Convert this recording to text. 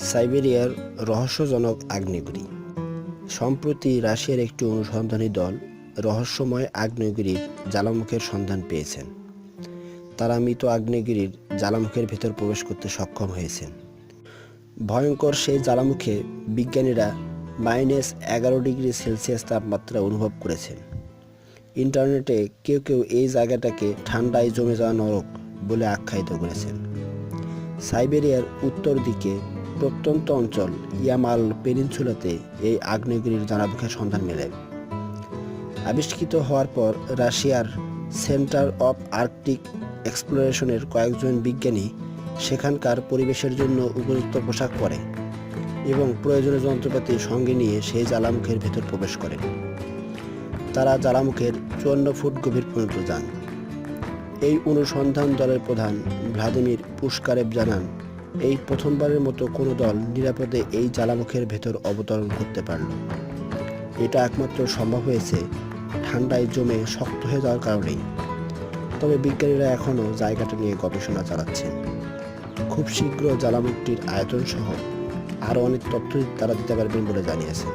সাইবেরিয়ার রহস্যজনক আগ্নেয়গিরি। সম্প্রতি রাশিয়ার একটি অনুসন্ধানী দল রহস্যময় আগ্নেয়গিরির জ্বালামুখের সন্ধান পেয়েছেন। তারা মৃত আগ্নেয়গিরির জ্বালামুখের ভেতর প্রবেশ করতে সক্ষম হয়েছেন। ভয়ঙ্কর সেই জ্বালামুখে বিজ্ঞানীরা মাইনাস এগারো ডিগ্রি সেলসিয়াস তাপমাত্রা অনুভব করেছেন। ইন্টারনেটে কেউ কেউ এই জায়গাটাকে ঠান্ডায় জমে যাওয়া নরক বলে আখ্যায়িত করেছেন। সাইবেরিয়ার উত্তর দিকে প্রত্যন্ত অঞ্চল, ইয়ামাল পেনিনসুলাতে এই আগ্নেয়গিরির জ্বালামুখের সন্ধান মেলে। আবিষ্কৃত হওয়ার পর রাশিয়ার সেন্টার অফ আর্কটিক এক্সপ্লোরেশনের কয়েকজন বিজ্ঞানী সেখানকার পরিবেশের জন্য উপযুক্ত পোশাক পরে এবং প্রয়োজনীয় যন্ত্রপাতি সঙ্গে নিয়ে সেই জ্বালামুখের ভেতর প্রবেশ করেন। তারা জ্বালামুখের চুয়ান্ন ফুট গভীর পর্যন্ত যান। এই অনুসন্ধান দলের প্রধান ভ্লাদিমির পুষ্কারেভ জানান এই প্রথমবারের মতো কোনো দল নিরাপদে এই জ্বালামুখের ভেতর অবতরণ করতে পারল। এটা একমাত্র সম্ভব হয়েছে, ঠান্ডায় জমে শক্ত হয়ে যাওয়ার কারণেই। তবে বিজ্ঞানীরা এখনও জায়গাটা নিয়ে গবেষণা চালাচ্ছেন। খুব শীঘ্র জ্বালামুখটির আয়তন সহ আরও অনেক তথ্য তারা দিতে পারবেন বলে জানিয়েছেন।